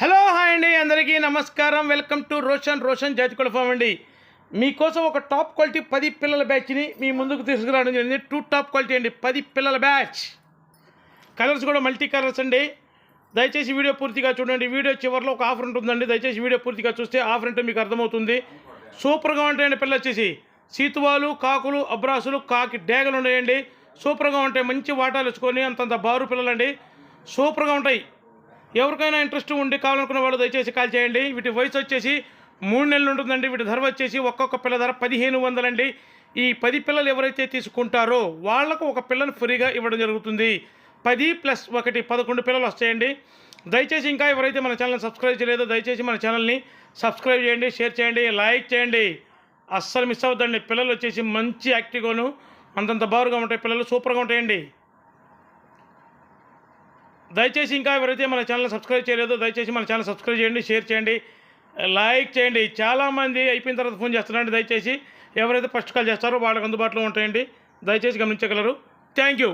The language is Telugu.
హలో హాయ్ అండి. అందరికీ నమస్కారం. Welcome to Roshan. రోషన్ జాతికుల ఫామ్ అండి. మీకోసం ఒక టాప్ క్వాలిటీ పది పిల్లల బ్యాచ్ని మీ ముందుకు తీసుకురావడం జరిగింది. టూ టాప్ క్వాలిటీ అండి. పది పిల్లల బ్యాచ్. కలర్స్ కూడా మల్టీ కలర్స్ అండి. దయచేసి వీడియో పూర్తిగా చూడండి. వీడియో చివరిలో ఒక ఆఫర్ ఉంటుందండి. దయచేసి వీడియో పూర్తిగా చూస్తే ఆఫర్ అంటే మీకు అర్థమవుతుంది. సూపర్గా ఉంటాయండి పిల్లలు వచ్చేసి. సీతువాలు కాకులు అబ్రాసులు కాకి డేగలు ఉన్నాయండి. సూపర్గా ఉంటాయి. మంచి వాటాలు వచ్చుకొని అంతంత బారు పిల్లలండి. సూపర్గా ఉంటాయి. ఎవరికైనా ఇంట్రెస్ట్ ఉండి కావాలనుకున్న వాళ్ళు దయచేసి కాల్ చేయండి. వీటి వయసు వచ్చేసి మూడు నెలలు ఉంటుందండి. వీటి ధర వచ్చేసి ఒక్కొక్క పిల్ల ధర పదిహేను వందలండి. ఈ పది పిల్లలు ఎవరైతే తీసుకుంటారో వాళ్ళకు ఒక పిల్లను ఫ్రీగా ఇవ్వడం జరుగుతుంది. పది ప్లస్ ఒకటి పదకొండు పిల్లలు వస్తాయండి. దయచేసి ఇంకా ఎవరైతే మన ఛానల్ సబ్స్క్రైబ్ చేయలేదో దయచేసి మన ఛానల్ని సబ్స్క్రైబ్ చేయండి షేర్ చేయండి లైక్ చేయండి. అస్సలు మిస్ అవ్వద్దండి. పిల్లలు వచ్చేసి మంచి యాక్టివ్గాను అంతంత బారుగా ఉంటాయి. పిల్లలు సూపర్గా ఉంటాయండి. దయచేసి ఇంకా ఎవరైతే మన ఛానల్ సబ్స్క్రైబ్ చేయలేదో దయచేసి మన ఛానల్ సబ్స్క్రైబ్ చేయండి షేర్ చేయండి లైక్ చేయండి. చాలామంది అయిపోయిన తర్వాత ఫోన్ చేస్తున్నారండి దయచేసి. ఎవరైతే ఫస్ట్ కాల్ చేస్తారో వాళ్ళకి అందుబాటులో ఉంటాయండి. దయచేసి గమనించగలరు. Thank you.